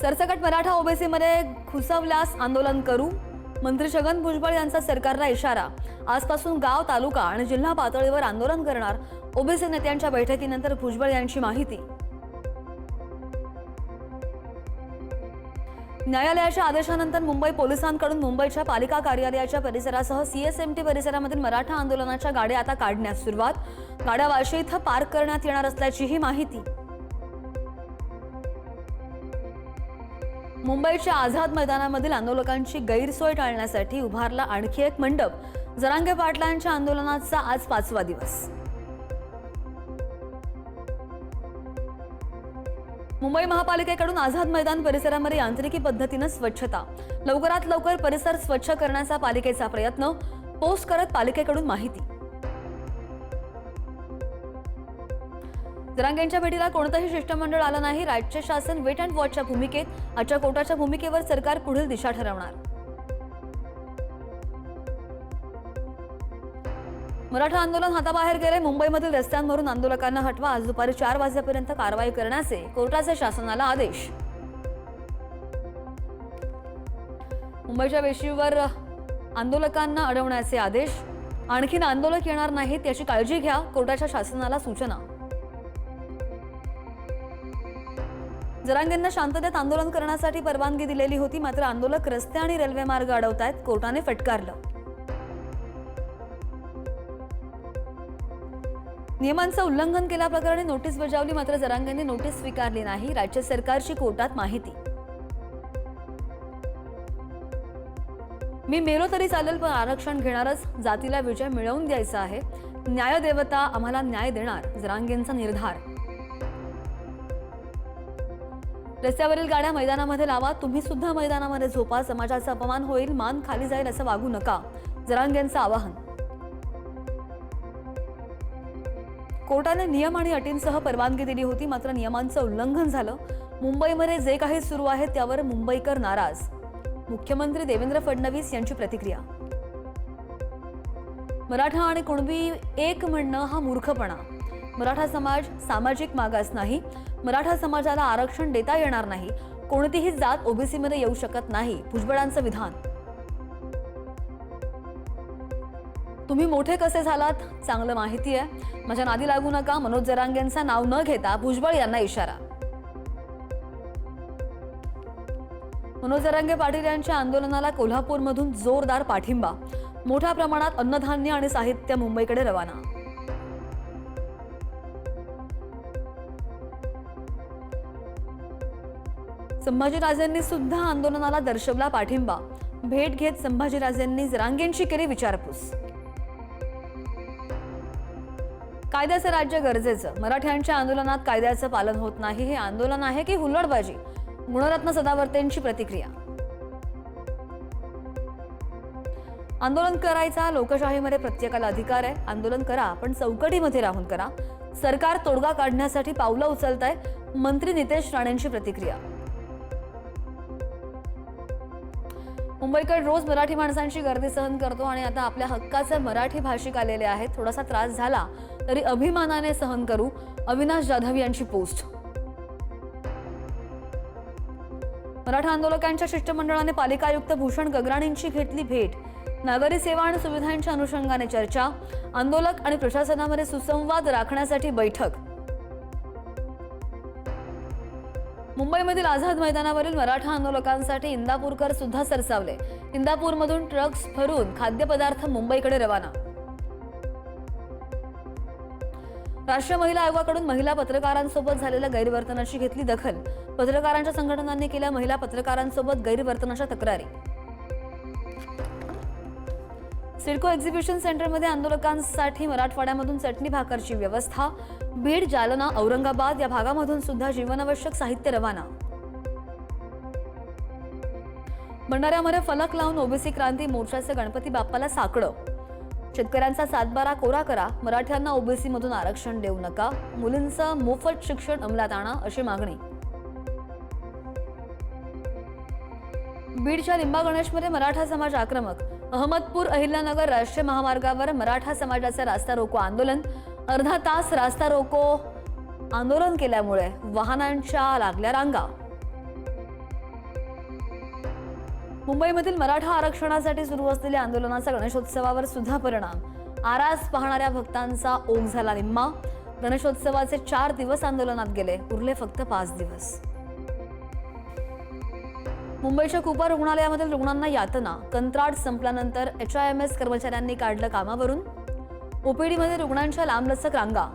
सरसकट मराठा ओबीसीमध्ये घुसवल्यास आंदोलन करू? मंत्री छगन भुजबळ यांचा सरकारला इशारा. आजपासून गाव तालुका आणि जिल्हा पातळीवर आंदोलन करणार ओबीसी नेत्यांच्या बैठकीनंतर भुजबळ यांची माहिती. न्यायालयाच्या आदेशानंतर मुंबई पोलिसांकडून मुंबईच्या पालिका कार्यालयाच्या परिसरासह सीएसएमटी परिसरामधील मराठा आंदोलनाच्या गाड्या आता काढण्यास सुरुवात. गाड्या वाशी इथं पार्क करण्यात येणार असल्याचीही माहिती. मुंबईच्या आझाद मैदानामधील आंदोलकांची गैरसोय टाळण्यासाठी उभारला आणखी एक मंडप. जरांगे पाटलांच्या आंदोलनाचा आज पाचवा दिवस. मुंबई महापालिकेकडून आझाद मैदान परिसरामध्ये यांत्रिकी पद्धतीनं स्वच्छता. लवकरात लवकर परिसर स्वच्छ करण्याचा पालिकेचा प्रयत्न. पोस्ट करत पालिकेकडून माहिती. जरांगेंच्या भेटीला कोणतंही शिष्टमंडळ आलं नाही. राज्य शासन वेट अँड वॉचच्या भूमिकेत आजच्या कोटाच्या भूमिकेवर सरकार पुढील दिशा ठरवणार. मराठा आंदोलन हाताबाहेर गेले. मुंबईमधील रस्त्यांवरून आंदोलकांना हटवा. आज दुपारी चार वाजेपर्यंत कारवाई करण्याचे कोर्टाचे शासनाला आदेश. मुंबईच्या वेशीवर आंदोलकांना अडवण्याचे आदेश. आणखीन आंदोलक येणार नाहीत याची काळजी घ्या. कोर्टाच्या शासनाला सूचना. जरांगेंना शांततेत आंदोलन करण्यासाठी परवानगी दिलेली होती मात्र आंदोलक रस्ते आणि रेल्वे मार्ग अडवतायत कोर्टाने फटकारलं. नियमांचं उल्लंघन केल्याप्रकरणी नोटीस बजावली मात्र जरांगेंनी नोटीस स्वीकारली नाही राज्य सरकारची कोर्टात माहिती. मी मेलो तरी चालेल पण आरक्षण घेणारच जातीला विजय मिळवून द्यायचा आहे. न्यायदेवता आम्हाला न्याय देणार जरांगेंचा निर्धार. रस्त्यावरील गाड्या मैदानामध्ये लावा तुम्ही सुद्धा मैदानामध्ये झोपा समाजाचा अपमान होईल मान खाली जाईल असं वागू नका. जरांगेंचं आवाहन. कोर्टाने नियम आणि अटींसह परवानगी दिली होती मात्र नियमांचं उल्लंघन झालं. मुंबईमध्ये जे काही सुरू आहे त्यावर मुंबईकर नाराज. मुख्यमंत्री देवेंद्र फडणवीस यांची प्रतिक्रिया. मराठा आणि कुणबी एक म्हणणं हा मूर्खपणा. मराठा समाज सामाजिक मागास नाही मराठा समाजाला आरक्षण देता येणार नाही कोणतीही जात ओबीसीमध्ये येऊ शकत नाही भुजबळांचं विधान. तुम्ही मोठे कसे झालात? चांगलं माहिती आहे. माझ्या नादी लागू नका. मनोज जरांगेंचं नाव न घेता भुजबळ यांना इशारा. मनोज जरांगे पाटील यांच्या आंदोलनाला कोल्हापूरमधून जोरदार पाठिंबा. मोठ्या प्रमाणात अन्नधान्य आणि साहित्य मुंबईकडे रवाना. संभाजीराजेंनी सुद्धा आंदोलनाला दर्शवला पाठिंबा. भेट घेत संभाजीराजेंनी जरांगेंची केली विचारपूस. कायद्याचं राज्य गरजेचं. मराठ्यांच्या आंदोलनात कायद्याचं पालन होत नाही. हे आंदोलन आहे की हुल्लडबाजी? गुणरत्न सदावर्तेंची प्रतिक्रिया. आंदोलन करायचा लोकशाहीमध्ये प्रत्येकाला अधिकार आहे. आंदोलन करा पण चौकटीमध्ये राहून करा. सरकार तोडगा काढण्यासाठी पावलं उचलत आहे मंत्री नितेश राणेंची प्रतिक्रिया. मुंबईकर रोज मराठी माणसांची गर्दी सहन करतो आणि आता आपल्या हक्काचे मराठी भाषिक आलेले आहेत. थोडासा त्रास झाला तरी अभिमानाने सहन करू. अविनाश जाधव यांची पोस्ट. मराठा आंदोलकांच्या शिष्टमंडळाने पालिका आयुक्त भूषण गगराणींची घेतली भेट. नागरी सेवा आणि सुविधांच्या अनुषंगाने चर्चा. आंदोलक आणि प्रशासनामध्ये सुसंवाद राखण्यासाठी बैठक. मुंबईमधील आझाद मैदानावरील मराठा आंदोलकांसाठी इंदापूरकर सुद्धा सरसावले. इंदापूरमधून ट्रक्स भरून खाद्यपदार्थ मुंबईकडे रवाना. राष्ट्रीय महिला आयोगाकडून महिला पत्रकारांसोबत झालेल्या गैरवर्तनाची घेतली दखल. पत्रकारांच्या संघटनांनी केल्या महिला पत्रकारांसोबत गैरवर्तनाच्या तक्रारी. सिडको एक्झिबिशन सेंटरमध्ये आंदोलकांसाठी मराठवाड्यामधून चटणी भाकरची व्यवस्था बीड जालना औरंगाबाद या भागामधून सुद्धा जीवनावश्यक साहित्य रवाना. भंडाऱ्यामध्ये फलक लावून ओबीसी क्रांती मोर्चाचे गणपती बाप्पाला साकडं. शेतकऱ्यांचा सातबारा कोरा करा मराठ्यांना ओबीसीमधून आरक्षण देऊ नका मुलींचं मोफत शिक्षण अंमलात आणा अशी मागणी. बीडच्या लिंबा गणेशमध्ये मराठा समाज आक्रमक. अहमदपूर अहिल्यानगर राष्ट्रीय महामार्गावर मराठा समाजाचे रास्ता रोको आंदोलन. अर्धा तास रास्ता रोको आंदोलन केल्यामुळे वाहनांच्या लागल्या रांगा. मुंबईमधील मराठा आरक्षणासाठी सुरू असलेल्या आंदोलनाचा गणेशोत्सवावर सुद्धा परिणाम. आरास पाहणाऱ्या भक्तांचा ओघ झाला निम्मा. गणेशोत्सवाचे चार दिवस आंदोलनात गेले उरले फक्त पाच दिवस. मुंबईच्या कुपा रुग्णालयामधील रुग्णांना यातना. कंत्राट संपल्यानंतर एच आय एम एस कर्मचाऱ्यांनी काढलं कामावरून. ओपीडीमध्ये रुग्णांच्या लांबलचक रांगा.